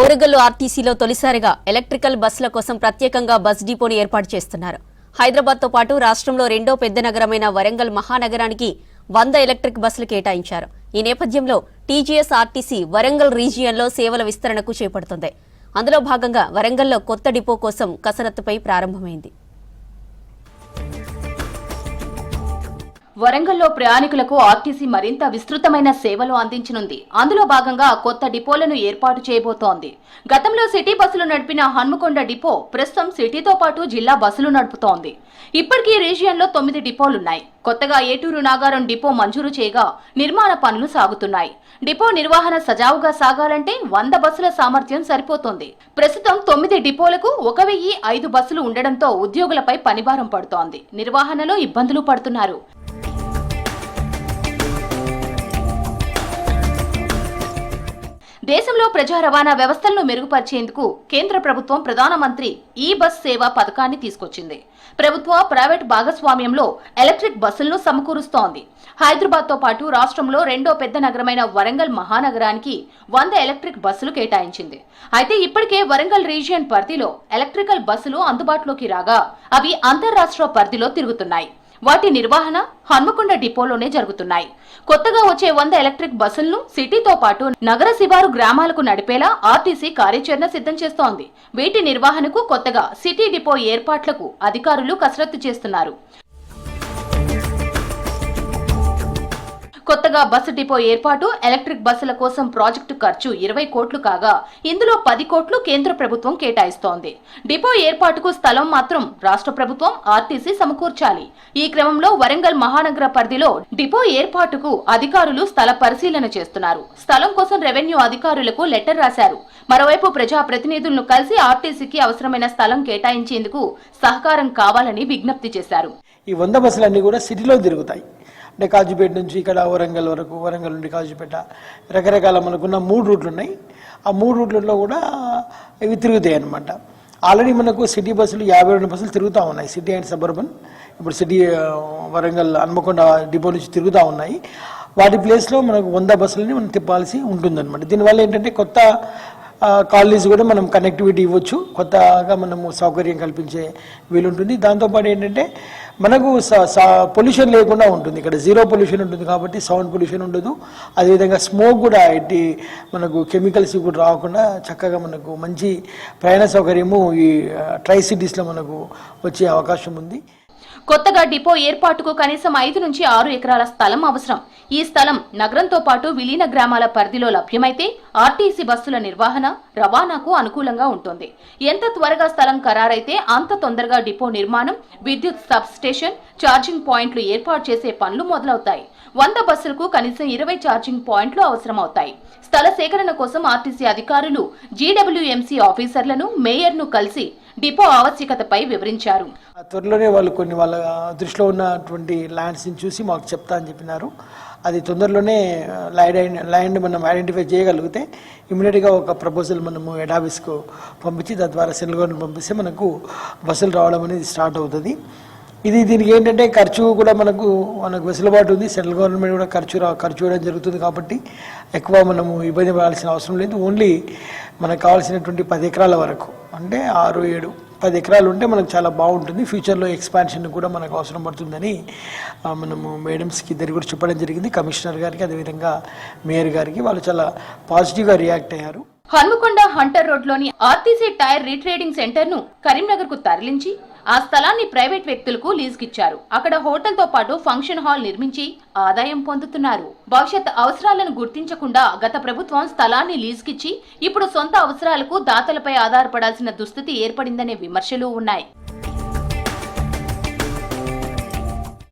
ఓరగల్లు ఆర్టీసీలో తొలిసారిగా ఎలక్ట్రికల్ బస్సుల కోసం ప్రత్యేకంగా బస్ డిపోని ఏర్పాటు చేస్తున్నారు. హైదరాబాద్తో పాటు రాష్ట్రంలో రెండో పెద్ద నగరమైన వరంగల్ మహానగరానికి వంద ఎలక్ట్రిక్ బస్సులు కేటాయించారు. ఈ నేపథ్యంలో టీజీఎస్ ఆర్టీసీ వరంగల్ రీజియన్లో సేవల విస్తరణకు చేపడుతుంది. అందులో భాగంగా వరంగల్లో కొత్త డిపో కోసం కసరత్తుపై ప్రారంభమైంది. వరంగల్లో ప్రయాణికులకు ఆర్టీసీ మరింత విస్తృతమైన సేవలు అందించనుంది. అందులో భాగంగా కొత్త డిపోలను ఏర్పాటు చేయబోతోంది. గతంలో సిటీ బస్సులు నడిపిన హన్మకొండ డిపో ప్రస్తుతం సిటీతో పాటు జిల్లా బస్సులు నడుపుతోంది. ఇప్పటికీ రీజియన్లో తొమ్మిది డిపోలున్నాయి. కొత్తగా ఏటూరు నాగారం డిపో మంజూరు చేయగా నిర్మాణ పనులు సాగుతున్నాయి. డిపో నిర్వహణ సజావుగా సాగాలంటే వంద బస్సుల సామర్థ్యం సరిపోతుంది. ప్రస్తుతం తొమ్మిది డిపోలకు ఒక వెయ్యి ఐదు బస్సులు ఉండడంతో ఉద్యోగులపై పనిభారం పడుతోంది. నిర్వహణలో ఇబ్బందులు పడుతున్నారు. దేశంలో ప్రజా రవాణా వ్యవస్థలను మెరుగుపరిచేందుకు కేంద్ర ప్రభుత్వం ప్రధానమంత్రి ఈ బస్ సేవ పథకాన్ని తీసుకొచ్చింది. ప్రభుత్వ ప్రైవేట్ భాగస్వామ్యంలో ఎలక్ట్రిక్ బస్సులను సమకూరుస్తోంది. హైదరాబాద్తో పాటు రాష్ట్రంలో రెండో పెద్ద నగరమైన వరంగల్ మహానగరానికి వంద ఎలక్ట్రిక్ బస్సులు కేటాయించింది. అయితే ఇప్పటికే వరంగల్ రీజియన్ పరిధిలో ఎలక్ట్రికల్ బస్సులు అందుబాటులోకి రాగా అవి అంతర్రాష్ట్ర పరిధిలో తిరుగుతున్నాయి. వాటి నిర్వహణ హన్మకొండ డిపోలోనే జరుగుతున్నాయి. కొత్తగా వచ్చే వంద ఎలక్ట్రిక్ బస్సులను సిటీతో పాటు నగర శివారు గ్రామాలకు నడిపేలా ఆర్టీసీ కార్యాచరణ సిద్ధం చేస్తోంది. వీటి నిర్వహణకు కొత్తగా సిటీ డిపో ఏర్పాట్లకు అధికారులు కసరత్తు చేస్తున్నారు. కొత్తగా బస్సు డిపో ఏర్పాటు ఎలక్ట్రిక్ బస్సుల కోసం ప్రాజెక్టు ఖర్చు ఇరవై కోట్లు కాగా ఇందులో పది కోట్లు కేంద్ర ప్రభుత్వం కేటాయిస్తోంది. డిపో ఏర్పాటుకు స్థలం మాత్రం రాష్ట్ర ప్రభుత్వం ఆర్టీసీ సమకూర్చాలి. ఈ క్రమంలో వరంగల్ మహానగర పరిధిలో డిపో ఏర్పాటుకు అధికారులు స్థల పరిశీలన చేస్తున్నారు. స్థలం కోసం రెవెన్యూ అధికారులకు లెటర్ రాశారు. మరోవైపు ప్రజాప్రతినిధులను కలిసి ఆర్టీసీకి అవసరమైన స్థలం కేటాయించేందుకు సహకారం కావాలని విజ్ఞప్తి చేశారు. ఈ వంద బస్సులన్నీ కూడా సిటీలో తిరుగుతాయి. అంటే కాజీపేట నుంచి ఇక్కడ వరంగల్ వరకు వరంగల్ నుండి కాజీపేట రకరకాల మనకున్న మూడు రూట్లు ఉన్నాయి. ఆ మూడు రూట్లలో కూడా ఇవి తిరుగుతాయి అన్నమాట. ఆల్రెడీ మనకు సిటీ బస్సులు యాభై రెండు బస్సులు తిరుగుతూ ఉన్నాయి సిటీ అండ్ సబర్బన్ ఇప్పుడు సిటీ వరంగల్ హన్మకొండ డిపో నుంచి తిరుగుతూ ఉన్నాయి. వాటి ప్లేస్లో మనకు వంద బస్సులని మనం తిప్పాల్సి ఉంటుందన్నమాట. దీనివల్ల ఏంటంటే కొత్త కాలనీస్ కూడా మనం కనెక్టివిటీ ఇవ్వచ్చు. కొత్తగా మనము సౌకర్యం కల్పించే వీలుంటుంది. దాంతోపాటు ఏంటంటే మనకు పొల్యూషన్ లేకుండా ఉంటుంది. ఇక్కడ జీరో పొల్యూషన్ ఉంటుంది కాబట్టి సౌండ్ పొల్యూషన్ ఉండదు. అదేవిధంగా స్మోక్ కూడా ఎట్టి మనకు కెమికల్స్ కూడా రాకుండా చక్కగా మనకు మంచి ప్రయాణ సౌకర్యము ఈ ట్రై సిటీస్లో మనకు వచ్చే అవకాశం ఉంది. కొత్తగా డిపో ఏర్పాటుకు కనీసం ఐదు నుంచి ఆరు ఎకరాల స్థలం అవసరం. ఈ స్థలం నగరంతో పాటు విలీన గ్రామాల పరిధిలో లభ్యమైతే ఆర్టీసీ బస్సుల నిర్వహణ రవాణాకు అనుకూలంగా ఉంటుంది. ఎంత త్వరగా స్థలం ఖరారైతే అంత తొందరగా డిపో నిర్మాణం విద్యుత్ సబ్ స్టేషన్ ఛార్జింగ్ పాయింట్లు ఏర్పాటు చేసే పనులు మొదలవుతాయి. వంద బస్సులకు కనీసం ఇరవై ఛార్జింగ్ పాయింట్లు అవసరమవుతాయి. స్థల సేకరణ కోసం ఆర్టీసీ అధికారులు జీడబ్ల్యూఎంసీ ఆఫీసర్లను మేయర్ను కలిసి డిపో ఆవశ్యకతపై వివరించారు. త్వరలోనే వాళ్ళు కొన్ని వాళ్ళ దృష్టిలో ఉన్నటువంటి ల్యాండ్స్ని చూసి మాకు చెప్తా అని చెప్పినారు. అది తొందరలోనే ల్యాండ్ ల్యాండ్ మనం ఐడెంటిఫై చేయగలిగితే ఇమీడియట్గా ఒక ప్రపోజల్ మనము హెడ్ ఆఫీస్కు పంపించి తద్వారా సెంట్రల్ గవర్నమెంట్ పంపిస్తే మనకు బస్సులు రావడం అనేది స్టార్ట్ అవుతుంది. ఇది దీనికి ఏంటంటే ఖర్చు కూడా మనకు మనకు వెసులుబాటు ఉంది. సెంట్రల్ గవర్నమెంట్ కూడా ఖర్చు రా- ఖర్చు ఇవ్వడం జరుగుతుంది కాబట్టి ఎక్కువ మనము ఇబ్బంది పడాల్సిన అవసరం లేదు. ఓన్లీ మనకు కావాల్సినటువంటి పది ఎకరాల వరకు అంటే ఆరు ఏడు పది ఎకరాలు ఉంటే మనకు చాలా బాగుంటుంది. ఫ్యూచర్లో ఎక్స్పాన్షన్ కూడా మనకు అవసరం పడుతుందని మనము మేడమ్స్కి ఇద్దరు కూడా చెప్పడం జరిగింది. కమిషనర్ గారికి అదేవిధంగా మేయర్ గారికి వాళ్ళు చాలా పాజిటివ్గా రియాక్ట్ అయ్యారు. హన్మకొండ హంటర్ రోడ్లోని ఆర్టీసీ టైర్ రీట్రేడింగ్ సెంటర్ను కరీంనగర్కు తరలించి ఆ స్థలాన్ని ప్రైవేట్ వ్యక్తులకు లీజుకిచ్చారు. అక్కడ హోటల్తో పాటు ఫంక్షన్ హాల్ నిర్మించి ఆదాయం పొందుతున్నారు. భవిష్యత్ అవసరాలను గుర్తించకుండా గత ప్రభుత్వం స్థలాన్ని లీజుకిచ్చి ఇప్పుడు సొంత అవసరాలకు దాతలపై ఆధారపడాల్సిన దుస్థితి ఏర్పడిందనే విమర్శలు ఉన్నాయి.